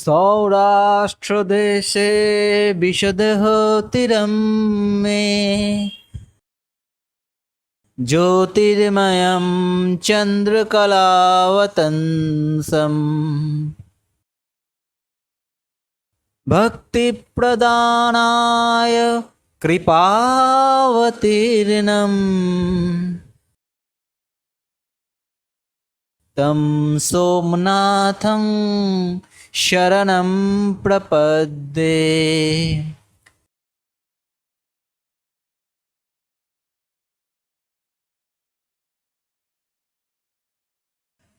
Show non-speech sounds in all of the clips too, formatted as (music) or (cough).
सौराष्ट्रदेशे विशदः तीरं मे ज्योतिर्मयं चन्द्रकलावतंसम् भक्तिप्रदानाय कृपावतीर्णम् तं सोमनाथं शरणं प्रपद्ये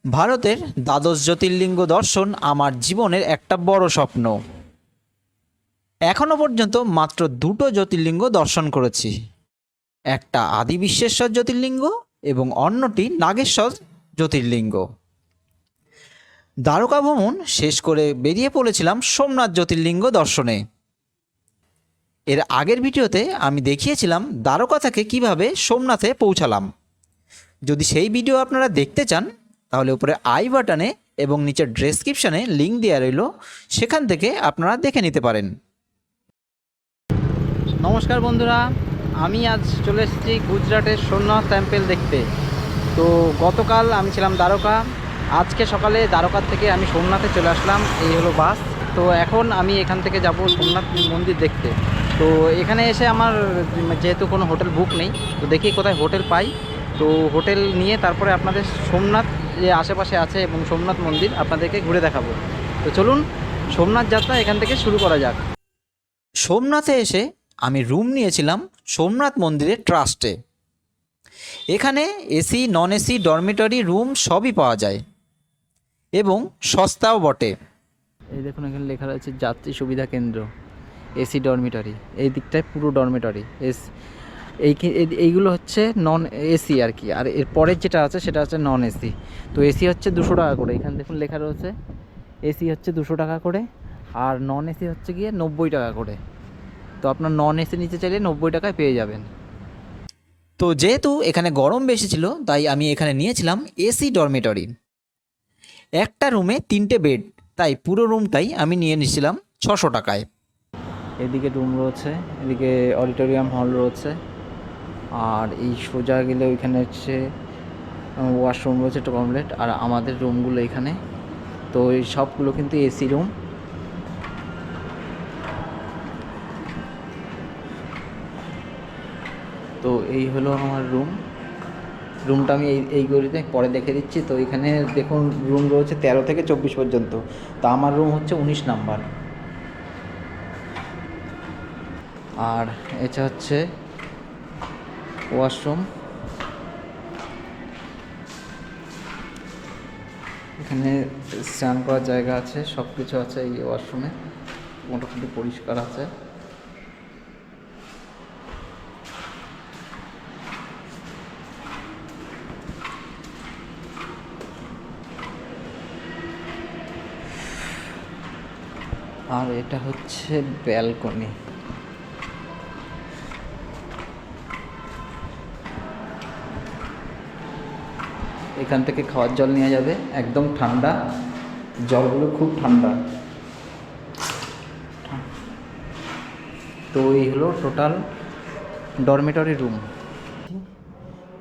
ভারতের দ্বাদশ জ্যোতির্লিঙ্গ দর্শন আমার জীবনের একটা বড় স্বপ্ন এখনও পর্যন্ত মাত্র দুটো জ্যোতির্লিঙ্গ দর্শন করেছি একটা আদি বিশ্বেশ্বর জ্যোতির্লিঙ্গ এবং অন্যটি নাগেশ্বর জ্যোতির্লিঙ্গ দ্বারকা ভ্রমণ শেষ করে বেরিয়ে পড়েছিলাম সোমনাথ জ্যোতির্লিঙ্গ দর্শনে। এর আগের ভিডিওতে আমি দেখিয়েছিলাম দ্বারকা থেকে কীভাবে সোমনাথে পৌঁছালাম। যদি সেই ভিডিও আপনারা দেখতে চান, তাহলে উপরে আই বাটনে এবং নিচের ডেসক্রিপশানে লিঙ্ক দেওয়া রইল, সেখান থেকে আপনারা দেখে নিতে পারেন। নমস্কার বন্ধুরা, আমি আজ চলে এসেছি গুজরাটের সোমনাথ টেম্পেল দেখতে। তো গতকাল আমি ছিলাম দ্বারকা আজকে সকালে দ্বারকার থেকে আমি সোমনাথে চলে আসলাম, এই হলো বাস। তো এখন আমি এখান থেকে যাব সোমনাথ মন্দির দেখতে। তো এখানে এসে আমার যেহেতু কোনো হোটেল বুক নেই, তো দেখি কোথায় হোটেল পাই। তো হোটেল নিয়ে তারপরে আপনাদের সোমনাথ যে আশেপাশে আছে এবং সোমনাথ মন্দির আপনাদেরকে ঘুরে দেখাবো। তো চলুন, সোমনাথ যাত্রা এখান থেকে শুরু করা যাক। সোমনাথে এসে আমি রুম নিয়েছিলাম সোমনাথ মন্দিরের ট্রাস্টে। এখানে AC, non AC, dormitory, room সবই পাওয়া যায়। এবং সস্তাও বটে। এই দেখুন এখানে লেখা রয়েছে যাত্রী সুবিধা কেন্দ্র এসি ডরমিটরি। এই দিকটায় পুরো ডরমিটরি। এস এই এইগুলো হচ্ছে নন এসি আর কি। আর এর পরের যেটা আছে সেটা হচ্ছে নন এসি। তো এসি হচ্ছে দুশো টাকা করে। এখানে দেখুন লেখা রয়েছে এসি হচ্ছে দুশো টাকা করে আর নন এসি হচ্ছে গিয়ে নব্বই টাকা করে। তো আপনার নন এসি নিতে চাইলে নব্বই টাকায় পেয়ে যাবেন। তো যেহেতু এখানে গরম বেশি ছিল তাই আমি এখানে নিয়েছিলাম এসি ডরমেটরি। একটা রুমে তিনটে বেড, তাই পুরো রুমটাই আমি নিয়ে নিয়েছিলাম ছশো টাকায়। এদিকে রুম রয়েছে, এদিকে অডিটোরিয়াম হল রয়েছে, আর এই সোজা গেলে ওইখানে হচ্ছে ওয়াশরুম রয়েছে টয়লেট আর আমাদের রুমগুলো এখানে। তো এই সবগুলো কিন্তু এসি রুম। তো এই হলো আমার রুম। রুমটা আমি এই এই গলিতে পরে দেখে দিচ্ছি। তো এখানে দেখুন রুম রয়েছে তেরো থেকে চব্বিশ পর্যন্ত। তো আমার রুম হচ্ছে উনিশ নাম্বার। আর এটা হচ্ছে ওয়াশরুম। এখানে স্নান করার জায়গা আছে সব কিছু আছে এই ওয়াশরুমে। মোটামুটি পরিষ্কার আছে। আর এটা হচ্ছে ব্যালকনি। এখান থেকে খাওয়ার জল নেওয়া যাবে, একদম ঠান্ডা। জলগুলো খুব ঠান্ডা। তো এই হলো টোটাল ডরমেটরি রুম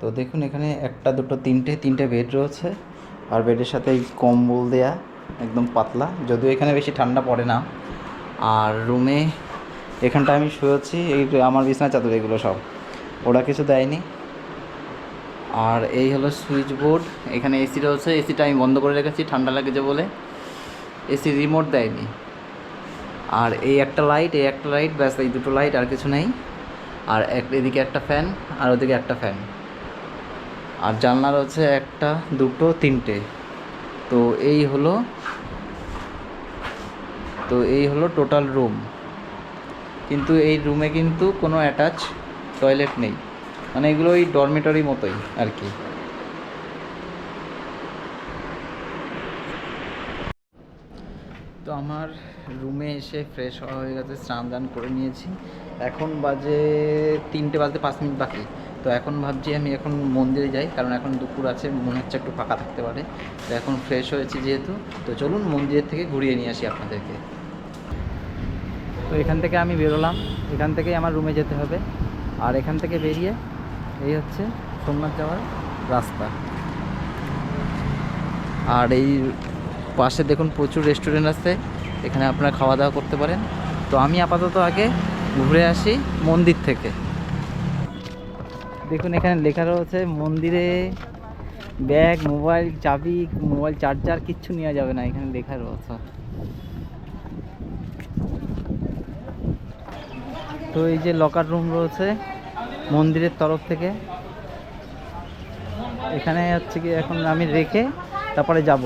তো দেখুন এখানে একটা, দুটো, তিনটে তিনটে বেড রয়েছে। আর বেডের সাথে এই কম্বল দেয়া। একদম পাতলা। যদিও এখানে বেশি ঠান্ডা পড়ে না। আর রুমে এখানটা আমি শুয়েছি এই আমার বিছানা চাদর, এগুলো সব। ওরা কিছু দেয়নি। আর এই হলো সুইচ বোর্ড। এখানে এসি রয়েছে, এসিটা আমি বন্ধ করে রেখেছি, ঠান্ডা লাগেছে বলে। এসি রিমোট দেয়নি। আর এই একটা লাইট, এই একটা লাইট, ব্যাস, এই দুটো লাইট, আর কিছু নেই। আর এক, এদিকে একটা ফ্যান, আর ওদিকে একটা ফ্যান। আর জানলা রয়েছে একটা, দুটো, তিনটে। তো এই হলো, তো এই হলো টোটাল রুম কিন্তু এই রুমে কিন্তু কোনো অ্যাটাচ টয়লেট নেই। মানে এগুলো ওই ডরমেটরি মতোই আর কি। তো আমার রুমে এসে ফ্রেশ হওয়া হয়ে গেছে স্নান দান করে নিয়েছি। এখন বাজে তিনটে বাজতে পাঁচ মিনিট বাকি। তো এখন ভাবছি আমি এখন মন্দিরে যাই, কারণ এখন দুপুর আছে, মনে হচ্ছে একটু ফাঁকা থাকতে পারে। তো এখন ফ্রেশ হয়েছি যেহেতু, তো চলুন মন্দিরের থেকে ঘুরিয়ে নিয়ে আসি আপনাদেরকে। তো এখান থেকে আমি বেরোলাম, এখান থেকেই আমার রুমে যেতে হবে। আর এখান থেকে বেরিয়ে, এই হচ্ছে সোমনাথ যাওয়ার রাস্তা। আর এই পাশে দেখুন প্রচুর রেস্টুরেন্ট আছে, এখানে আপনারা খাওয়া দাওয়া করতে পারেন। তো আমি আপাতত আগে ঘুরে আসি মন্দির থেকে। দেখুন, এখানে লেখা রয়েছে, মন্দিরে ব্যাগ, মোবাইল, চাবি, মোবাইল চার্জার, কিচ্ছু নেওয়া যাবে না, এখানে লেখা রয়েছে। তো এই যে লকার রুম রয়েছে, মন্দিরের তরফ থেকে। এখানে হচ্ছে কি, এখন আমি রেখে তারপরে যাব।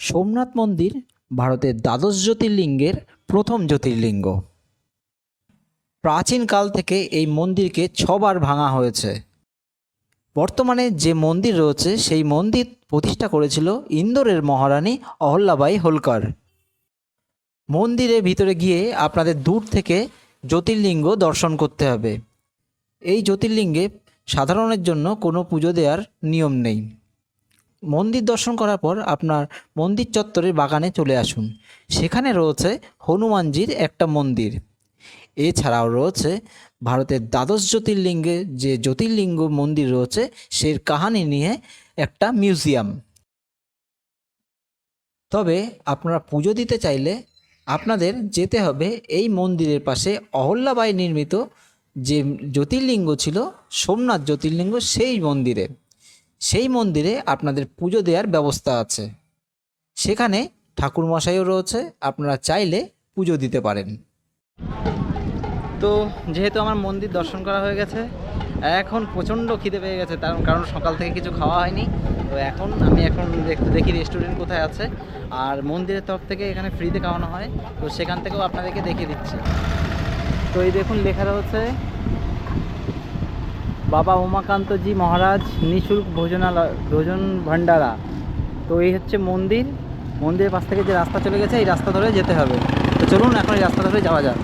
সোমনাথ মন্দির ভারতের দ্বাদশ জ্যোতির্লিঙ্গের প্রথম জ্যোতির্লিঙ্গ। প্রাচীনকাল থেকে এই মন্দিরকে ছবার ভাঙা হয়েছে। বর্তমানে যে মন্দির রয়েছে, সেই মন্দির প্রতিষ্ঠা করেছিল ইন্দোরের মহারানী অহল্যাবাই হোলকার। মন্দিরের ভিতরে গিয়ে আপনাদের দূর থেকে জ্যোতির্লিঙ্গ দর্শন করতে হবে। এই জ্যোতির্লিঙ্গে সাধারণের জন্য কোনো পুজো দেওয়ার নিয়ম নেই। মন্দির দর্শন করার পর আপনার মন্দির চত্বরের বাগানে চলে আসুন। সেখানে রয়েছে হনুমানজির একটা মন্দির। এছাড়াও রয়েছে ভারতের দ্বাদশ জ্যোতির্লিঙ্গে যে জ্যোতির্লিঙ্গ মন্দির রয়েছে সেই কাহানি নিয়ে একটা মিউজিয়াম। তবে আপনারা পুজো দিতে চাইলে আপনাদের যেতে হবে এই মন্দিরের পাশে অহল্যাবাই নির্মিত যে জ্যোতির্লিঙ্গ ছিল, সোমনাথ জ্যোতির্লিঙ্গ, সেই মন্দিরে। সেই মন্দিরে আপনাদের পুজো দেওয়ার ব্যবস্থা আছে। সেখানে ঠাকুরমশাইও রয়েছে, আপনারা চাইলে পুজো দিতে পারেন। তো যেহেতু আমার মন্দির দর্শন করা হয়ে গেছে, এখন প্রচণ্ড খিদে পেয়ে গেছে, তার কারণ সকাল থেকে কিছু খাওয়া হয়নি। তো এখন আমি এখন দেখতে দেখি রেস্টুরেন্ট কোথায় আছে, আর মন্দিরের তরফ থেকে এখানে ফ্রিতে খাওয়ানো হয়, তো সেখান থেকেও আপনাদেরকে দেখিয়ে দিচ্ছি। তো এই দেখুন, লেখা রয়েছে বাবা উমাকান্তজি মহারাজ নিঃশুল্ক ভোজনালয়, ভোজন ভান্ডারা তো এই হচ্ছে মন্দির। মন্দিরের পাশ থেকে যে রাস্তা চলে গেছে, এই রাস্তা ধরে যেতে হবে। তো চলুন, এখন এই রাস্তা ধরে যাওয়া যাক।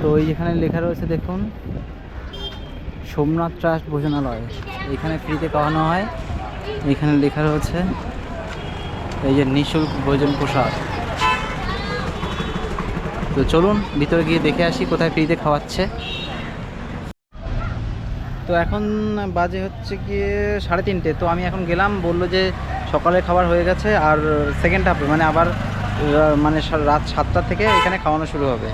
তো এই যেখানে লেখা রয়েছে, দেখুন, সোমনাথ ট্রাস্ট ভোজনালয়। এখানে ফ্রিতে খাওয়ানো হয়। এখানে লেখা রয়েছে, এই যে নিঃশুল্ক ভোজন প্রসাদ। তো চলুন, ভিতরে গিয়ে দেখে আসি কোথায় ফ্রিতে খাওয়াচ্ছে। তো এখন বাজে হচ্ছে গিয়ে সাড়ে তিনটে। তো আমি এখন গেলাম, বলল যে সকালের খাবার হয়ে গেছে আর সেকেন্ড হাফে মানে আবার মানে রাত সাতটা থেকে এখানে খাওয়ানো শুরু হবে।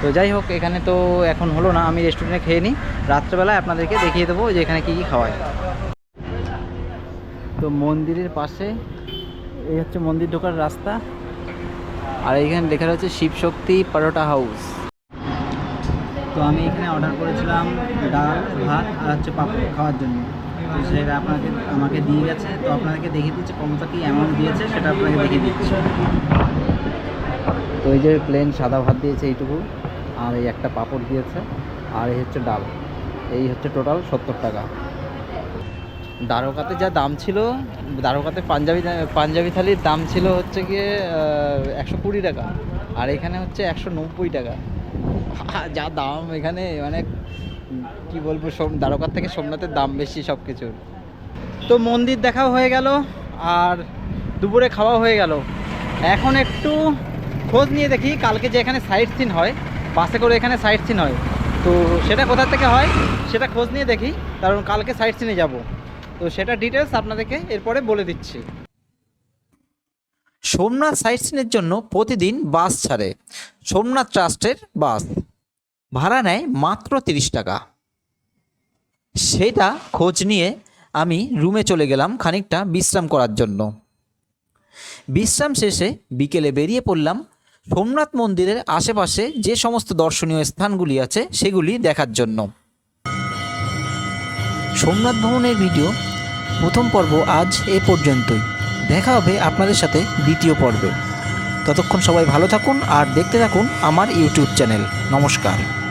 তো যাই হোক, এখানে তো এখন হলো না, আমি রেস্টুরেন্টে খেয়ে নিই। রাত্রেবেলায় আপনাদেরকে দেখিয়ে দেবো যে এখানে কী কী খাওয়ায়। তো মন্দিরের পাশে, এই হচ্ছে মন্দির ঢোকার রাস্তা। আর এইখানে লেখা রয়েছে শিবশক্তি পরোটা হাউস। তো আমি এখানে অর্ডার করেছিলাম ডাল, ভাত আর হচ্ছে পাপড় খাওয়ার জন্য। তো সেটা আপনাকে, আমাকে দিয়ে গেছে। তো আপনাদেরকে দেখিয়ে দিচ্ছি কত কী অ্যামাউন্ট দিয়েছে, সেটা আপনাকে দেখিয়ে দিচ্ছি। তো এই যে প্লেন সাদা ভাত দিয়েছে এইটুকু, আর এই একটা পাপড় দিয়েছে, আর এই হচ্ছে ডাল। এই হচ্ছে টোটাল সত্তর টাকা। দ্বারকাতে যা দাম ছিল দ্বারকাতে পাঞ্জাবি পাঞ্জাবি থালির দাম ছিল হচ্ছে গিয়ে একশো কুড়ি টাকা, আর এখানে হচ্ছে একশো নব্বই টাকা। (laughs) যা দাম এখানে মানে কি বলব সোম দ্বারকার থেকে সোমনাথের দাম বেশি সব কিছুর তো মন্দির দেখাও হয়ে গেল, আর দুপুরে খাওয়া হয়ে গেল। এখন একটু খোঁজ নিয়ে দেখি, কালকে যে এখানে সাইট সিন হয় বাসে করে এখানে সাইট সিন হয়। তো সেটা কোথা থেকে হয়, সেটা খোঁজ নিয়ে দেখি, কারণ কালকে সাইট সিনে যাব। তো সেটা ডিটেলস আপনাদেরকে এরপরে বলে দিচ্ছি। সোমনাথ সাইট সিনের জন্য প্রতিদিন বাস ছাড়ে। সোমনাথ ট্রাস্টের বাস ভাড়া নেয় মাত্র তিরিশ টাকা। সেটা খোঁজ নিয়ে আমি রুমে চলে গেলাম খানিকটা বিশ্রাম করার জন্য। বিশ্রাম শেষে বিকেলে বেরিয়ে পড়লাম সোমনাথ মন্দিরের আশেপাশে যে সমস্ত দর্শনীয় স্থানগুলি আছে সেগুলি দেখার জন্য। সোমনাথ ভ্রমণের ভিডিও প্রথম পর্ব আজ এ পর্যন্তই। দেখা হবে আপনাদের সাথে দ্বিতীয় পর্বে। ততক্ষণ সবাই ভালো থাকুন আর দেখতে থাকুন আমার ইউটিউব চ্যানেল। নমস্কার।